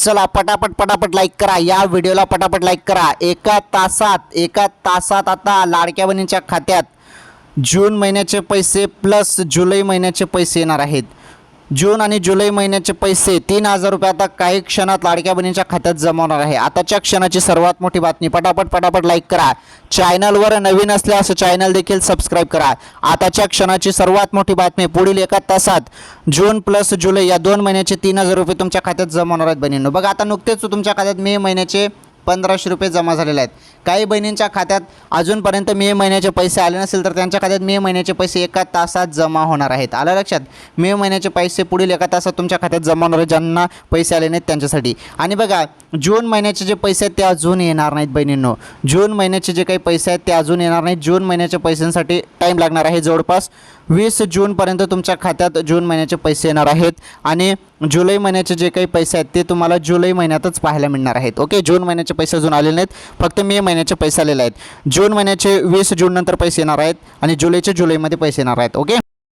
चला पटापट पटापट लाईक करा. या व्हिडिओला पटापट लाईक करा. एका तासात एका तासात आता लाडक्या बहिणींच्या खात्यात जून महिन्याचे पैसे प्लस जुलै महिन्याचे पैसे येणार आहेत. जून आणि जुलै महिन्याचे पैसे तीन हजार रुपये आता काही क्षणात लाडक्या बहिणीच्या खात्यात जमा होणार आहे. आताच्या क्षणाची सर्वात मोठी बातमी. पटापट पटापट लाईक करा. चॅनलवर नवीन असल्यास चॅनल देखील सबस्क्राईब करा. आताच्या क्षणाची सर्वात मोठी बातमी पुढील एका तासात जून प्लस जुलै या दोन महिन्याचे तीन हजार रुपये तुमच्या खात्यात जमा होणार आहेत बहिणींनो. बघा आता नुकतेच तुमच्या खात्यात मे महिन्याचे पंधराशे रुपये जमा झालेले आहेत. काही बहिणींच्या खात्यात अजूनपर्यंत मे महिन्याचे पैसे आले नसेल तर त्यांच्या खात्यात मे महिन्याचे पैसे एका तासात जमा होणार आहेत. आलं लक्षात? मे महिन्याचे पैसे पुढील एका तासात तुमच्या खात्यात जमा होणार आहेत ज्यांना पैसे आले नाहीत त्यांच्यासाठी. आणि बघा जून महिन्याचे जे पैसे आहेत ते अजून येणार नाहीत बहिणींनो. जून महिन्याचे जे काही पैसे आहेत ते अजून येणार नाहीत. जून महिन्याच्या पैशांसाठी टाईम लागणार आहे. जवळपास वीस जूनपर्यंत तुमच्या खात्यात जून महिन्याचे पैसे येणार आहेत. आणि जुलै महिन्याचे जे काही पैसे आहेत ते तुम्हाला जुलै महिन्यातच पाहायला मिळणार आहेत. ओके जून महिन्याचे पैसे अजून आलेले नाहीत. फक्त मे महिन्याचे पैसे आलेले आहेत. जून महिन्याचे वीस जूननंतर पैसे येणार आहेत आणि जुलैचे जुलैमध्ये पैसे येणार आहेत. ओके